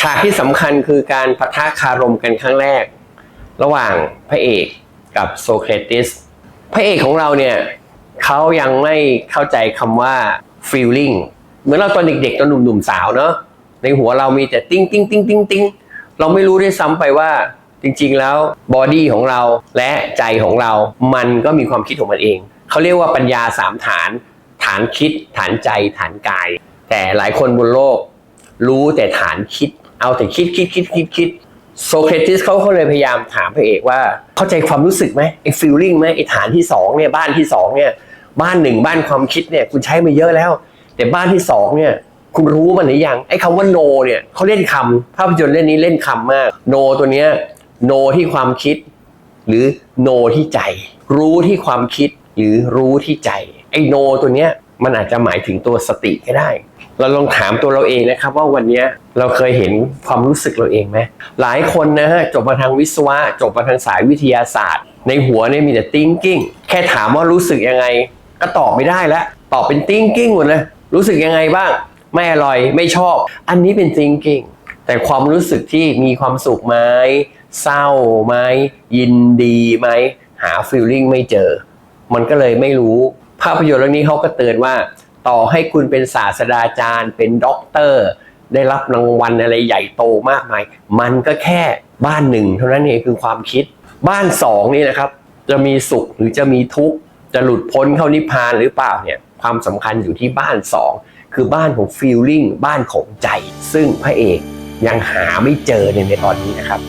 ฉากที่สำคัญคือการปะทะคารมกันครั้งแรก ระหว่างพระเอกกับโซเครติส พระเอกของเราเนี่ยเขายังไม่เข้าใจคำว่า feeling เหมือนเราตอนเด็กๆตอนหนุ่มๆสาวเนาะในหัวเรามีแต่ติ้งติ้งติ้งติ้งติ้งเราไม่รู้ด้วยซ้ำไปว่าจริงๆแล้วบอดี้ของเราและใจของเรา มันก็มีความคิดของมันเอง เขาเรียกว่าปัญญาสามฐาน ฐานคิด ฐานใจ ฐานกาย แต่หลายคนบนโลก รู้แต่ฐานคิด เอาแต่คิดคิดคิดคิดคิดโซเครติสเขาก็เลยพยายามถามพระเอกว่า เข้าใจความรู้สึกไหมไอ้ฟีลลิ่งไหมไอ้ฐานที่สองเนี่ยบ้านที่สองเนี่ยบ้านหนึ่งบ้านความคิดเนี่ยคุณใช้มาเยอะแล้ว แต่บ้านที่สองเนี่ยคุณรู้มันหรือยังไอ้คำว่า no เนี่ยเขาเล่นคำภาพยนตร์เรื่องนี้เล่นคำมาก no ตัวเนี้ย no ที่ความคิด หรือ no ที่ใจ รู้ที่ความคิดหรือรู้ที่ใจ ไอ้ no ตัวเนี้ย มันอาจจะหมายถึงตัวสติก็ได้ เราลองถามตัวเราเองนะครับ ว่าวันนี้เราเคยเห็นความรู้สึกเราเองไหมหลายคนนะฮะจบมาทางวิศวะ จบมาทางสายวิทยาศาสตร์ ในหัวเนี่ยมีแต่ thinking แค่ถามว่ารู้สึกยังไง ก็ตอบไม่ได้แล้วตอบเป็น thinking หมดเลยรู้สึกยังไงบ้าง ไม่อร่อยไม่ชอบ อันนี้เป็น thinking แต่ความรู้สึกที่มีความสุขไหมเศร้าไหมยินดีไหมหา feeling ไม่เจอ มันก็เลยไม่รู้าพยนตร์เรื่องนี้เขาก็เตือนว่า ต่อให้คุณเป็นศาสตราจารย์ เป็นด็อกเตอร์ ได้รับรางวัลอะไรใหญ่โตมากมาย มันก็แค่บ้านหนึ่งเท่านั้นเองคือความคิด บ้านสองนี่นะครับ จะมีสุขหรือจะมีทุกข์จะหลุดพ้นเข้านิพพานหรือเปล่าเนี่ยความสำคัญอยู่ที่บ้านสองคือบ้านของ feeling บ้านของใจ ซึ่งพระเอกยังหาไม่เจอในตอนนี้นะครับ